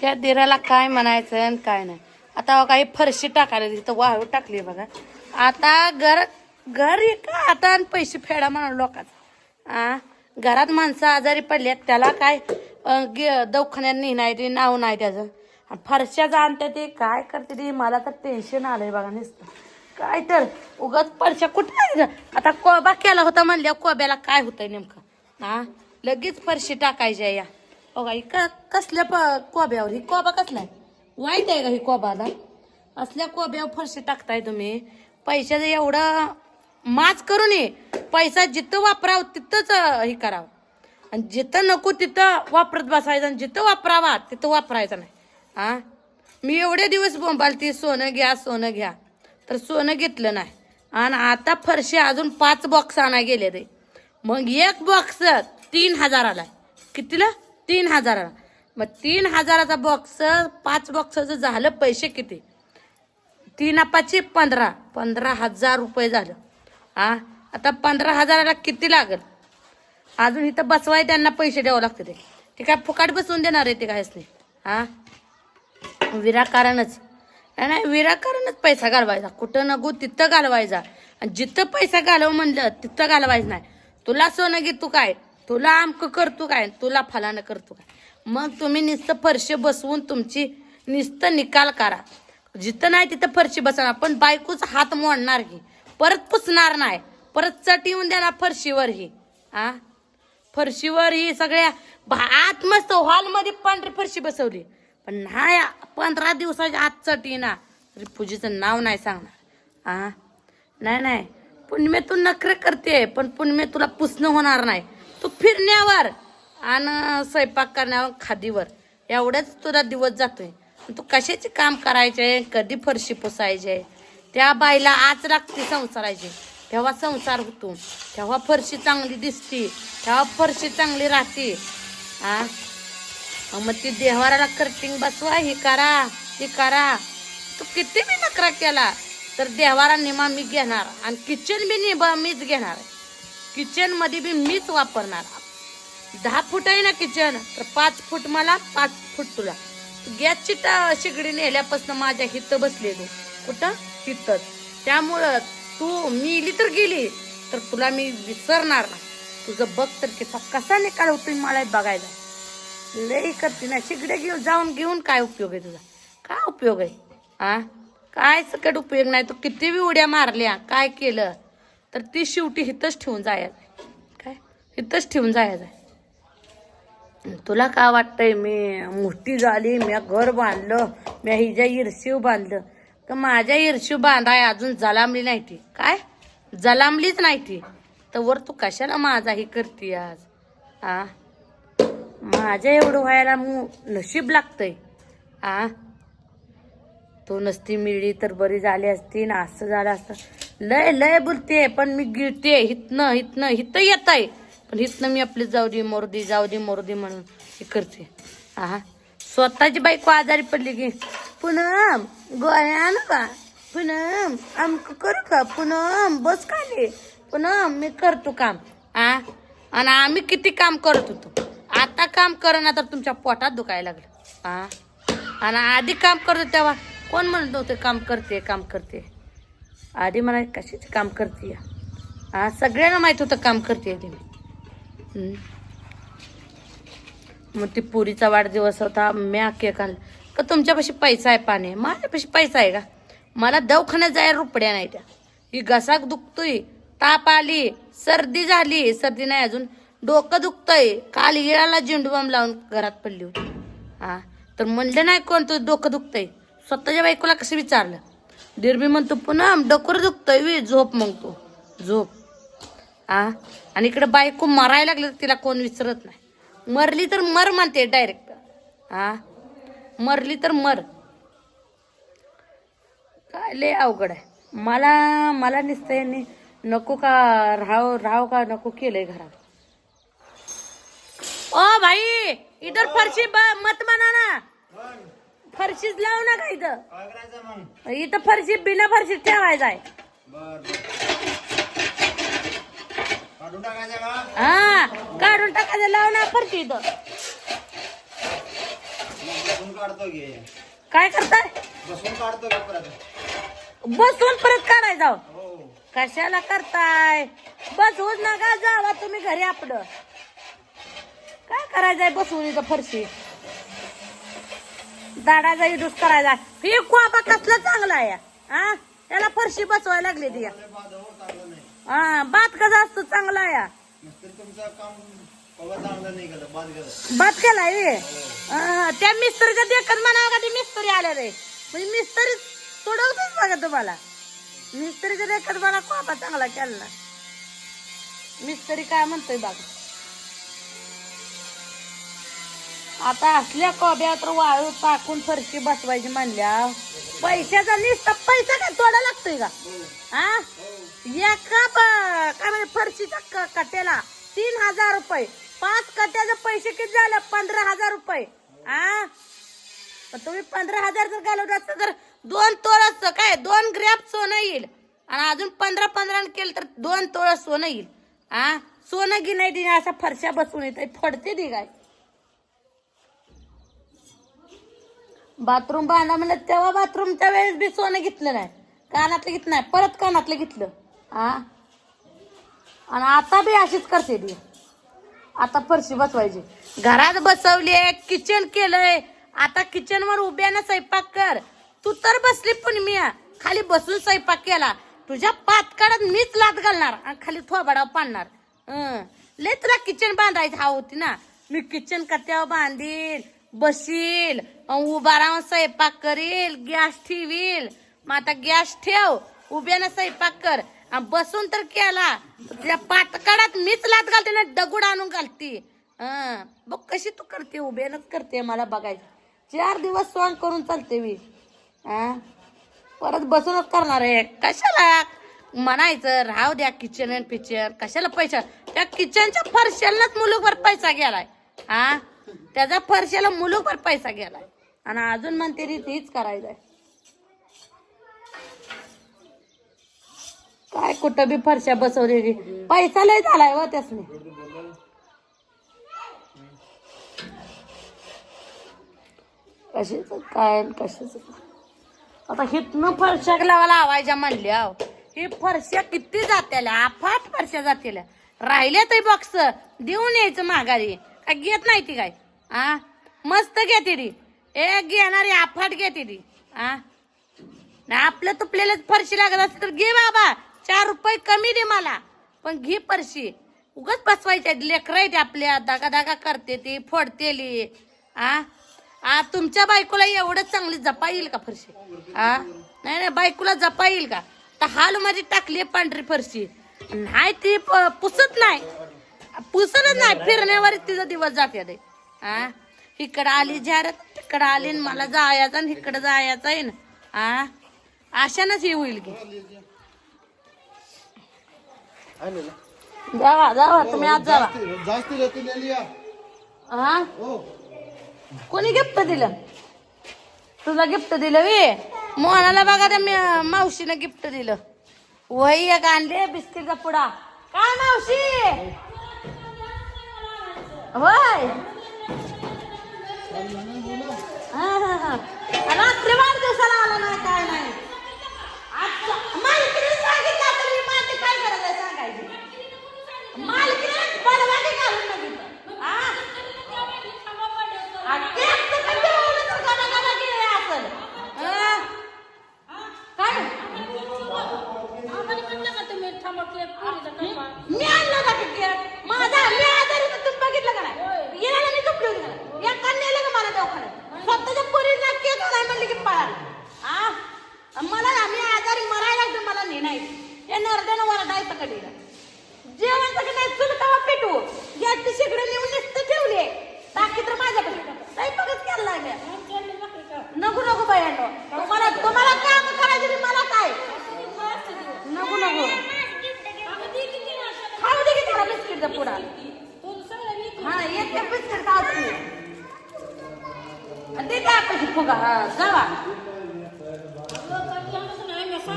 त्या दिराला काय म्हणायचं आणि काय नाही. आता काही फरशी टाकायला तिथं वाळू टाकली बघा. आता घर घर का आता आणि पैसे फेडा म्हणा लोकांचा. आ? घरात माणसं आजारी पडल्यात त्याला काय अं, दवाखान्यात नाही नाही ते नाव नाही त्याचं. आणि फरशा जाणते ते काय करते ते मला तर टेन्शन आलंय बघा नुसतं. काय तर उगाच फरशा कुठे गं? आता कोबा केला होता म्हणल्या कोब्याला काय होतंय नेमकं? हा लगेच फरशी टाकायची आहे या. बघा गाई क कसल्या प कोब्यावर? ही कोबा कसला आहे? वाईट आहे का ही कोबाला असल्या कोब्यावर फरशी टाकताय तुम्ही. पैशाचं एवढं माच करू नये. पैसा जिथं वापरावं तिथंच हे करावं. आणि जिथं नको तिथं वापरत बसायचं आणि जिथं वापरावा तिथं वापरायचं नाही. हा मी एवढे दिवस बोंबालती सोनं घ्या सोनं घ्या. तर सोनं घेतलं नाही. आणि आता फरशी अजून पाच बॉक्स आणाय गेले ते मग एक बॉक्स तीन हजाराला आहे. कितीला? तीन हजाराला. मग तीन हजाराचा बॉक्स पाच बॉक्सचं झालं पैसे किती? तीन पाचशे पंधरा. पंधरा हजार रुपये झालं. हा आता पंधरा हजाराला किती लागेल? अजून इथं बसवाय त्यांना पैसे द्यावं लागते ते. ते काय फुकाट बसवून देणार आहे ते कायच नाही हा विराकारणच. नाही, विराकारणच पैसा घालवायचा. कुठं नको तिथं घालवायचा. आणि जिथं पैसा घालव म्हणलं तिथं घालवायचं नाही. तुला सोनं घे तू काय? तुला आमक करतो काय? तुला फलानं करतो काय? मग तुम्ही नुसतं फरशी बसवून तुमची नुसतं निकाल करा. जिथं नाही तिथं फरशी बसवणार पण बायकोच हात मोडणार ही. परत पुसणार नाही. परत चट येऊन देणार फरशीवर ही. आ? फरशीवर ही सगळ्या आत मस्त हॉलमध्ये पांढरी फरशी बसवली. पण नाही पंधरा दिवसाच्या आत चटी ना तरी पूजेचं नाव नाही सांगणार. आ? नाही नाही. पुण्यमे तू नखरे करते पण पुण्यमे तुला पुसणं होणार नाही. तू फिरण्यावर आणि स्वयंपाक करण्यावर खादीवर. एवढ्याच तुला दिवस जातोय. तू कशाचे काम करायचे? कधी फरशी पुसायचे? त्या बाईला आज लागते संसारायचे. तेव्हा संसार होतो. तेव्हा फरशी चांगली दिसती. तेव्हा फरशी चांगली राहते. आ? मग ती देवाराला कर्टिंग बसवा. हे करा. हे करा. तू किती मी नकरा केला तर देवारा निमा मी घेणार. आणि किचन बी निमा मीच घेणार. किचनमध्ये बी मीच वापरणार. दहा फूट आहे ना किचन तर पाच फूट मला पाच फूट तुला. गॅसची शिगडी नेल्यापासून माझ्या हित बसलेलो. कुठं? हितच त्यामुळं तू मी इली तर गेली तर तुला मी विसरणार ना तुझं बघ तर किती कसा निकाल होतो मला बघायला. लई करते ना शिगडे घेऊन जाऊन घेऊन काय उपयोग आहे तुझा? काय उपयोग आहे? आ? काय सकट उपयोग नाही तू किती बी उड्या मारल्या काय केलं? तर ती शेवटी हितच ठेवून जायचं काय? हितच ठेवून जायचं तुला का वाटतंय मी मोठी झाली मी घर बांधलं मी हिच्या इरशीव बांधलं? तर माझ्या इरशीव बांधाय अजून जलांबली नाही ती. काय? जलांबलीच नाही ती. तर वर तू कशाला माझा ही करते आज? आ? माझ्या एवढं व्हायला मू नशीब लागतंय. आ? तो नसती मिळली तर बरी झाली असती ना असं झालं असतं. लय लय बोलते पण मी गिळते. हितनं हितनं हित येत आहे पण हितनं मी आपली जाऊ दे मोरदी जाऊ दे मोरदी म्हणून हे करते. हा स्वतःची बायको आजारी पडली की पुनम गोळ्या आणू का पुनम आमक करू का? पुनम बस खाली. पुनम मी करतो काम. आ? आणि आम्ही किती काम करत होतो? आता काम ना तर तुमच्या पोटात दुखायला लागलं. हा आणि आधी काम करतो तेव्हा कोण म्हणत होते काम करते काम करते. आधी मला कशाचे काम करते हा सगळ्यांना माहीत होतं काम करते ते मी. मग ती पुरीचा वाढदिवस होता म्या केक आणला. का तुमच्यापाशी पैसा आहे पाणी? माझ्यापाशी पैसा आहे का? मला दवाखान्यात जायला रुपड्या नाही त्या. ही घसाक दुखतोय ताप आली सर्दी झाली. सर्दी नाही अजून डोकं दुखतंय. काल इळाला झेंडूबाम लावून घरात पडली होती. हा तर म्हणलं नाही कोण तुझं डोकं दुखतंय. स्वतःच्या बायकोला कसं विचारलं? डिरबी म्हणतो पुन्हा डोकर दुखतोय वे झोप मग तू. झोप. आ? आणि इकडे बायको मरायला लागली तर तिला कोण विसरत नाही. मरली तर मर म्हणते डायरेक्ट हा मरली तर मर. काय लय अवघड आहे. मला मला निसतं यांनी नको का राहाव राहाव का नको केलंय घरात. ओ भाई इधर फरशी ब- मत म्हणा ना. फरशीच लावू नका इथं. इथं फरशी बिना फरशी ठेवायचं आहे. हा काढून टाकायचं लाव ना फरशी इथं. काढतो घे. काय करताय? बसून काढतो घे परत. बसून परत काढायचा हो. कशाला करताय? बसवूच नका जावा तुम्ही घरी आपलं. काय करायचंय बसवून इथं फरशी? दाडाचा युज करायचा ही कोबा कसला चांगला आहे. हा? त्याला फरशी बसवायला लागली ती. हो कसा असतो चांगला बाबा गेलं बात केलाय त्या मिस्त्रीचं देखत म्हणावं का ते मिस्त्री आले रे? म्हणजे मिस्त्री सोडवतोच बघा तुम्हाला. मिस्त्रीचं देखत मला कोबा चांगला केला मिस्त्री काय म्हणतोय बघा. आता असल्या कोब्या तर वाळू टाकून फरशी बसवायची म्हणल्या. पैशाचा निसता पैसा काय तोडा लागतोय का? हा एका काय म्हणजे फरशीच्या क- कट्याला तीन हजार रुपये. पाच कट्याचे पैसे किती झाले? पंधरा हजार रुपये. हा पण तुम्ही पंधरा हजार जर घालवत असतं तर दोन तोळ काय? दोन ग्रॅप सोनं येईल. आणि अजून पंधरा पंधरा केलं तर दोन तोळ सोनं येईल. हा सोनं गिनाय नाही असा फरशा बसून येते फडते दि काय? बाथरूम बांधा म्हणलं तेव्हा बाथरूमच्या वेळेस बी सोनं घेतलं नाही. कानातलं घेतलं नाही परत कानातलं घेतलं. हा आणि आता बी अशीच करते ती. आता फरशी बसवायची. घरात बसवली आहे किचन केलंय. आता किचनवर उभ्या ना स्वयंपाक कर. तू तर बसली पण मी. खाली बसून स्वयंपाक केला. तुझ्या पातकाळात मीच लात घालणार आणि खाली थोबाडाव पाडणार. हं. लय तुला किचन बांधायची हा होती ना. मी किचन कत्यावर बांधील बसील उभा राहून स्वयंपाक करील गॅस ठेवील. मग आता गॅस ठेव उभ्यानं स्वयंपाक कर. बसून तर केला. तुझ्या पातकाळात मीच लात घालते ना दगड आणून घालती. बघ कशी तू करते उभ्यानच करते मला बघायचं. चार दिवस सॉंग करून चालते मी. हा परत बसूनच करणार आहे. कशाला? म्हणायचं राहू द्या किचन अँड पिचन कशाला पैसा? त्या किचनच्या फरशालाच मुलूकभर पैसा गेलाय. हा? त्याचा फरशाला मुलूकभर पैसा गेलाय. आणि अजून म्हणते ती तीच करायचंय काय कुठं बी फरशा बसवलेली. पैसा लय झालाय व त्यासनी. कशीच काय कशीच आता हिथनं फरशा लावा लावायच्या म्हणल्या हो. ही. फरशा किती जात्याला आफाट फरशा जातील राहिले ते बॉक्स देऊन यायचं माघारी. काय घेत नाही ती काय? आ? मस्त घेते ती ए घेणारी आफाट घेते ती आ? आपलं तुपलेलं फरशी लागत असेल तर घे बाबा. चार रुपये कमी दे मला. पण घे फरशी. उगाच बसवायच्या लेकर आहेत आपल्या. दागा दागा करते ती फोडतेली आ? आ तुमच्या बायकोला एवढं चांगली जपा येईल का फरशी? आ? नाही नाही बायकोला जपा येईल का? तर हाल माझी टाकली पांढरी फरशी. नाही ती प- पुसत नाही. पुसतच नाही फिरण्यावर तिचा दिवस जाते ते. आ इकडं आली जारत तिकडं आली आणि मला जायचं आणि इकडं जायचं आहे ना. आ अशानच हे होईल की. जावा जावा तुम्ही आज जावा. हा? हो. कोणी गिफ्ट दिलं? तुला गिफ्ट दिलं वे? मोहनाला बघा त्या मावशीनं गिफ्ट दिलं. वही एक आणले बिस्किटचा पुडा. काय मावशी? होय. हा हा हा. रात्री वाढदिवसाला आला नाही काय नाही. आजचा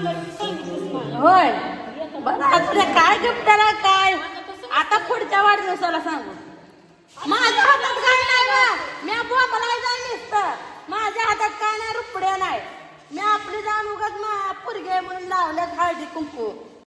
होय. बरं तुला काय गिफ्टाला काय? आता पुढच्या वाढदिवसाला सांगू. माझ्या हातात काय नाही ग मी बोंबला जाऊन दिसत माझ्या हातात काय नाही रुपड्या नाही. मी आपली जाऊन उगाच पुरगे म्हणून लावल्यात हळदी कुंकू.